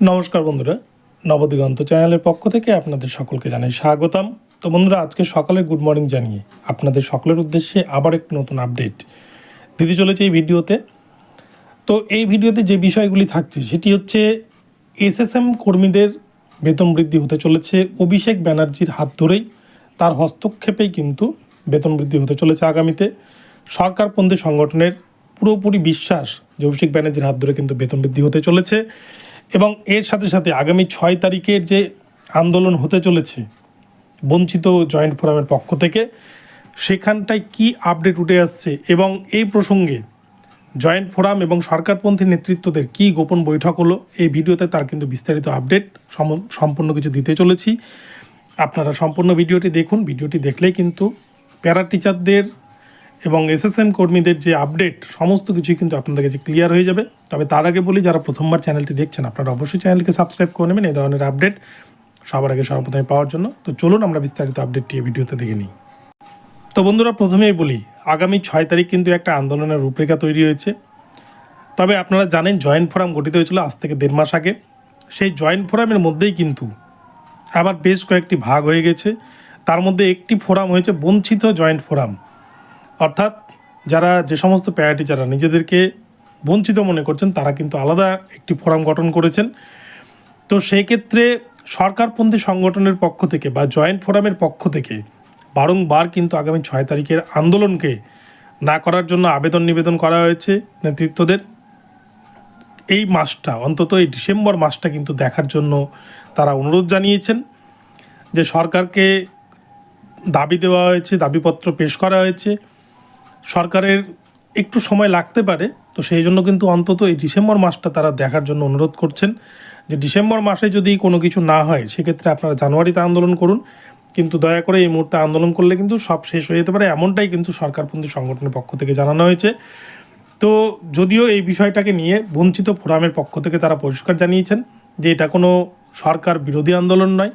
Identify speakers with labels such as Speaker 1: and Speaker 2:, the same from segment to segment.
Speaker 1: নমস্কার বন্ধুরা, নবদিগন্ত চ্যানেলের পক্ষ থেকে আপনাদের সকলকে জানাই স্বাগতম। তো বন্ধুরা, আজকে সকালে গুড মর্নিং জানিয়ে আপনাদের সকলের উদ্দেশ্যে আবার একটি নতুন আপডেট। দিতে চলেছে এই ভিডিওতে। তো এই ভিডিওতে যে বিষয়গুলি থাকছে, সেটি হচ্ছে এসএসএম কর্মীদের বেতন বৃদ্ধি হতে চলেছে। অভিষেক ব্যানার্জির হাত ধরেই তার হস্তক্ষেপেই কিন্তু বেতন বৃদ্ধি হতে চলেছে আগামীতে। সরকারপন্থী সংগঠনের পুরোপুরি বিশ্বাস যে অভিষেক ব্যানার্জির হাত ধরে কিন্তু বেতন বৃদ্ধি হতে চলেছে। এবং এর সাথে সাথে আগামী ছয় তারিখের যে আন্দোলন হতে চলেছে, বঞ্চিত জয়েন্ট ফোরামের পক্ষ থেকে, সেখানটায় কি আপডেট উঠে আসছে এবং এই প্রসঙ্গে জয়েন্ট ফোরাম এবং সরকারপন্থী নেতৃত্বদের কি গোপন বৈঠক হলো, এই ভিডিওতে তার কিন্তু বিস্তারিত আপডেট সম- সম্পূর্ণ কিছু দিতে চলেছি। আপনারা সম্পূর্ণ ভিডিওটি দেখুন, ভিডিওটি দেখলেই কিন্তু প্যারা টিচারদের এবং এসএসএম কর্মীদের যে আপডেট সমস্ত কিছুই কিন্তু আপনাদের কাছে ক্লিয়ার হয়ে যাবে। তবে তার আগে বলি, যারা প্রথমবার চ্যানেলটি দেখছেন, আপনারা অবশ্যই চ্যানেলকে সাবস্ক্রাইব করে নেবেন। এই ধরনের আপডেট সবার আগে সর্বপ্রথমে পাওয়ার জন্য। তো চলুন আমরা বিস্তারিত আপডেটটি এই ভিডিওতে দেখে নিই। তো বন্ধুরা, প্রথমেই বলি, আগামী ছয় তারিখ কিন্তু একটা আন্দোলনের রূপরেখা তৈরি হয়েছে। তবে আপনারা জানেন, জয়েন্ট ফোরাম গঠিত হয়েছিল আজ থেকে দেড় মাস আগে। সেই জয়েন্ট ফোরামের মধ্যেই কিন্তু আবার বেশ কয়েকটি ভাগ হয়ে গেছে। তার মধ্যে একটি ফোরাম হয়েছে বঞ্চিত জয়েন্ট ফোরাম। অর্থাৎ যারা যে সমস্ত প্যারাটি যারা নিজেদেরকে বঞ্চিত মনে করছেন, তারা কিন্তু আলাদা একটি ফোরাম গঠন করেছেন। তো সেই ক্ষেত্রে সরকারপন্থী সংগঠনের পক্ষ থেকে বা জয়েন্ট ফোরামের পক্ষ থেকে বারংবার কিন্তু আগামী ছয় তারিখের আন্দোলনকে না করার জন্য আবেদন নিবেদন করা হয়েছে নেতৃত্বদের। এই মাসটা, অন্তত এই ডিসেম্বর মাসটা কিন্তু দেখার জন্য তারা অনুরোধ জানিয়েছেন যে সরকারকে দাবি দেওয়া হয়েছে, দাবিপত্র পেশ করা হয়েছে। সরকারের একটু সময় লাগতে পারে, তো সেই জন্য কিন্তু অন্তত এই ডিসেম্বর মাসটা তারা দেখার জন্য অনুরোধ করছেন যে ডিসেম্বর মাসে যদি কোনো কিছু না হয়, সেক্ষেত্রে আপনারা জানুয়ারিতে আন্দোলন করুন। কিন্তু দয়া করে এই মুহূর্তে আন্দোলন করলে কিন্তু সব শেষ হয়ে যেতে পারে, এমনটাই কিন্তু সরকারপন্থী সংগঠনের পক্ষ থেকে জানানো হয়েছে। তো যদিও এই বিষয়টাকে নিয়ে বঞ্চিত ফোরামের পক্ষ থেকে তারা পরিষ্কার জানিয়েছেন যে এটা কোনো সরকার বিরোধী আন্দোলন নয়,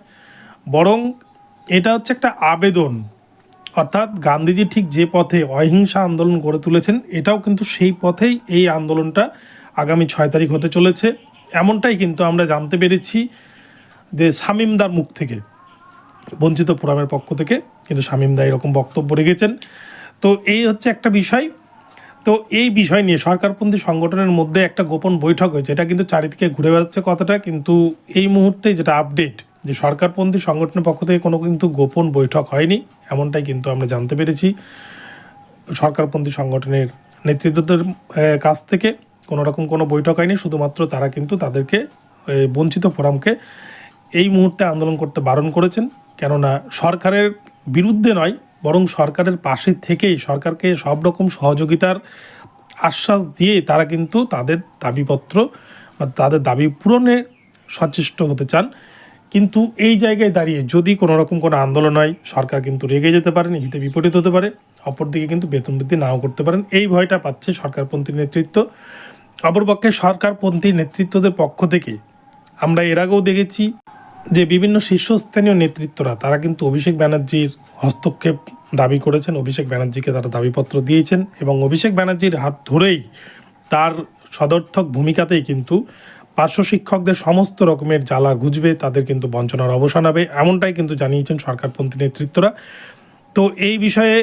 Speaker 1: বরং এটা হচ্ছে একটা আবেদন অর্থাৎ গান্ধীজি ঠিক যে পথে অহিংসা আন্দোলন গড়ে তুলেছেন, এটাও কিন্তু সেই পথেই এই আন্দোলনটা আগামী ছয় তারিখ হতে চলেছে। এমনটাই কিন্তু আমরা জানতে পেরেছি যে শামীমদার মুখ থেকে, বঞ্চিত ফোরামের পক্ষ থেকে, কিন্তু শামীমদা এরকম বক্তব্য রেখেছেন। তো এই হচ্ছে একটা বিষয়। তো এই বিষয় নিয়ে সরকারপন্থী সংগঠনের মধ্যে একটা গোপন বৈঠক হয়েছে, এটা কিন্তু চারিদিকে ঘুরে বেড়াচ্ছে কথাটা, কিন্তু এই মুহূর্তে যেটা আপডেট যে সরকারপন্থী সংগঠনের পক্ষ থেকে কোনো কিন্তু গোপন বৈঠক হয়নি, এমনটাই কিন্তু আমরা জানতে পেরেছি। সরকারপন্থী সংগঠনের নেতৃত্বদের কাছ থেকে কোনো রকম কোনো বৈঠক হয়নি, শুধুমাত্র তারা কিন্তু তাদেরকে বঞ্চিত ফোরামকে এই মুহূর্তে আন্দোলন করতে বারণ করেছেন। কেননা সরকারের বিরুদ্ধে নয়, বরং সরকারের পাশে থেকেই, সরকারকে সব রকম সহযোগিতার আশ্বাস দিয়ে তারা কিন্তু তাদের দাবিপত্র বা তাদের দাবি পূরণে সচেষ্ট হতে চান। কিন্তু এই জায়গায় দাঁড়িয়ে যদি কোনো রকম কোনো আন্দোলন হয়, সরকার কিন্তু রেগে যেতে পারেন, হিতে বিপরীত হতে পারে, অপরদিকে কিন্তু বেতন বৃদ্ধি নাও করতে পারেন। এই ভয়টা পাচ্ছে সরকারপন্থী নেতৃত্ব। অপরপক্ষে সরকারপন্থী নেতৃত্বদের পক্ষ থেকে আমরা এর আগেও দেখেছি যে বিভিন্ন শীর্ষস্থানীয় নেতৃত্বরা, তারা কিন্তু অভিষেক ব্যানার্জির হস্তক্ষেপ দাবি করেছেন, অভিষেক ব্যানার্জিকে তারা দাবিপত্র দিয়েছেন এবং অভিষেক ব্যানার্জির হাত ধরেই তার সদর্থক ভূমিকাতেই কিন্তু পার্শ্ব শিক্ষকদের সমস্ত রকমের জ্বালা গুজবে তাদের কিন্তু বঞ্চনার অবসান হবে, এমনটাই কিন্তু জানিয়েছেন সরকারপন্থী নেতৃত্বরা। তো এই বিষয়ে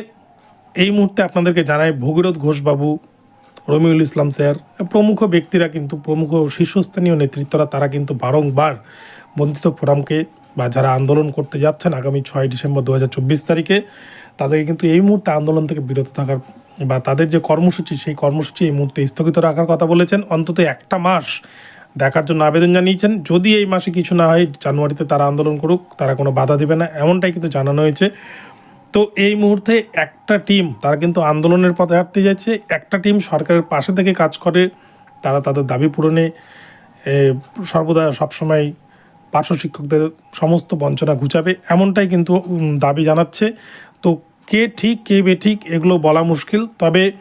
Speaker 1: এই মুহূর্তে আপনাদেরকে জানাই, ভগীরথ ঘোষবাবু, রমিউল ইসলাম স্যার, প্রমুখ ব্যক্তিরা কিন্তু, প্রমুখ শীর্ষস্থানীয় নেতৃত্বরা, তারা কিন্তু বারংবার বঞ্চিত ফোরামকে বা যারা আন্দোলন করতে যাচ্ছেন আগামী ছয় ডিসেম্বর দু হাজার চব্বিশ তারিখে, তাদেরকে কিন্তু এই মুহূর্তে আন্দোলন থেকে বিরত থাকার বা তাদের যে কর্মসূচি, সেই কর্মসূচি এই মুহূর্তে স্থগিত রাখার কথা বলেছেন। অন্তত একটা মাস দেখার জন্য আবেদন জানিয়েছেন। যদি এই মাসে কিছু না হয়, জানুয়ারিতে তারা আন্দোলন করুক, তারা কোনো বাধা দেবে না, এমনটাই কিন্তু জানানো হয়েছে। তো এই মুহূর্তে একটা টিম, তারা কিন্তু আন্দোলনের পথে হাঁটতে যাচ্ছে, একটা টিম সরকারের পাশে থেকে কাজ করে, তারা তাদের দাবি পূরণে সর্বদা সবসময় পার্শ্ব শিক্ষকদের সমস্ত বঞ্চনা ঘুচাবে, এমনটাই কিন্তু দাবি জানাচ্ছে। তো কে ঠিক, কে বেঠিক এগুলো বলা মুশকিল। তবে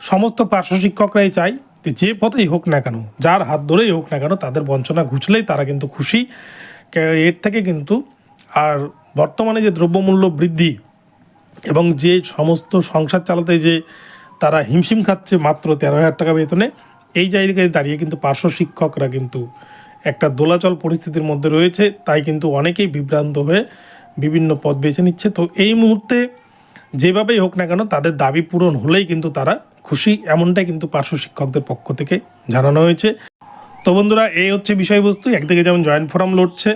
Speaker 1: সমস্ত পার্শ্ব শিক্ষকরাই চাই যে পথেই হোক না কেন, যার হাত ধরেই হোক না কেন, তাদের বঞ্চনা ঘুচলেই তারা কিন্তু খুশি। এর থেকে কিন্তু আর বর্তমানে যে দ্রব্যমূল্য বৃদ্ধি এবং যে সমস্ত সংসার চালাতে যে তারা হিমশিম খাচ্ছে মাত্র তেরো হাজার টাকা বেতনে, এই জায়গায় দাঁড়িয়ে কিন্তু পার্শ্ব শিক্ষকরা কিন্তু একটা দোলাচল পরিস্থিতির মধ্যে রয়েছে। তাই কিন্তু অনেকেই বিভ্রান্ত হয়ে বিভিন্ন পথ বেছে নিচ্ছে। তো এই মুহূর্তে যেভাবেই হোক না কেন, তাদের দাবি পূরণ হলেই কিন্তু তারা খুশি, এমনটাই কিন্তু পার্শ্ব শিক্ষকদের পক্ষ থেকে জানানো হয়েছে। তো বন্ধুরা, এই হচ্ছে বিষয়বস্তু। একদিকে যেমন জয়েন্ট ফোরাম লড়ছে,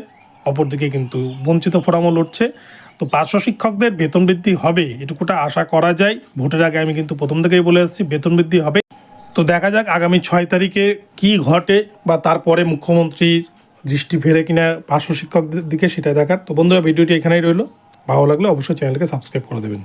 Speaker 1: অপরদিকে কিন্তু বঞ্চিত ফোরামও লড়ছে। তো পার্শ্ব শিক্ষকদের বেতন বৃদ্ধি হবে, এটুকুটা আশা করা যায়। ভোটের আগে আমি কিন্তু প্রথম থেকেই বলে আসছি বেতন বৃদ্ধি হবে। তো দেখা যাক আগামী ছয় তারিখে কি ঘটে বা তারপরে মুখ্যমন্ত্রীর দৃষ্টি ফেরে কিনা পার্শ্ব শিক্ষকদের দিকে সেটা দেখার। তো বন্ধুরা, ভিডিওটি এখানেই রইল। ভালো লাগলে অবশ্যই চ্যানেলকে সাবস্ক্রাইব করে দেবেন।